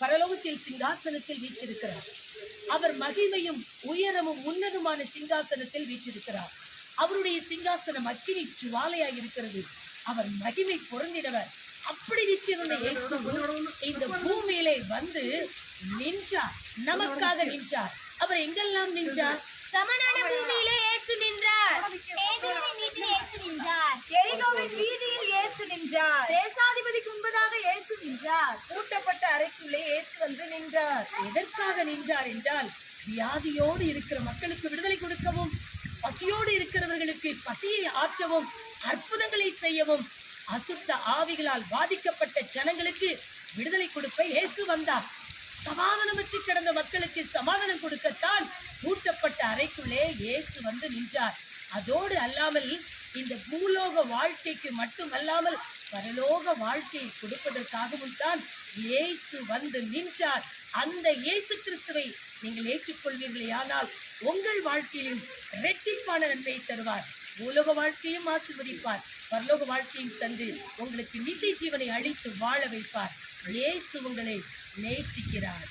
பரலோகத்தில் சிங்காசனத்தில் வீற்றிருக்கிறார். அவர் மகிமையும் உயரமும் உன்னதமான சிங்காசனத்தில் வீற்றிருக்கிறார். அவருடைய சிங்காசனம் அக்கினி சுவாலையாய் இருக்கிறது. அவர் மகிமை பொருந்தினவர். அப்படி இயேசு இந்த பூமியிலே வந்து நின்றார். நமக்காக நின்றார். அவர் எங்கெல்லாம் நின்றார்? சமனான பூமியிலே இயேசு நின்றார். நின்றார். வீதியில் இயேசு நின்றார். பூட்டப்பட்ட அறைக்குள்ளே இயேசு வந்து நின்றார். எதற்காக நின்றார் என்றால் வியாதியோடு இருக்கிற மக்களுக்கு விடுதலை கொடுக்கவும் பசியோடு இருக்கிறவர்களுக்கு பசியை ஆற்றவும் அற்புதங்களை செய்யவும் அசுத்த ஆவிகளால் பாதிக்கப்பட்ட ஜனங்களுக்கு விடுதலை கொடுக்க இயேசு வந்தார். சமாதானம் வச்சு கிடந்த மக்களுக்கு சமாதானம் கொடுக்கத்தான் பூட்டப்பட்ட அறைக்குள்ளே இயேசு வந்து நின்றார். அதோடு அல்லாமல் இந்த பூலோக வாழ்க்கைக்கு மட்டுமல்லாமல் பரலோக வாழ்க்கையை கொடுப்பதற்காகவும் தான் இயேசு வந்து நின்றார். அந்த இயேசு கிறிஸ்துவை நீங்கள் ஏற்றுக்கொள்வீர்களே ஆனால் உங்கள் வாழ்க்கையிலும் இரட்டிப்பான நன்மையை தருவார். பூலோக வாழ்க்கையும் ஆசிர்வதிப்பார். பரலோக வாழ்க்கையும் தந்து உங்களுக்கு நித்திய ஜீவனை அளித்து வாழ வைப்பார். இயேசு உங்களை நேசிக்கிறார்.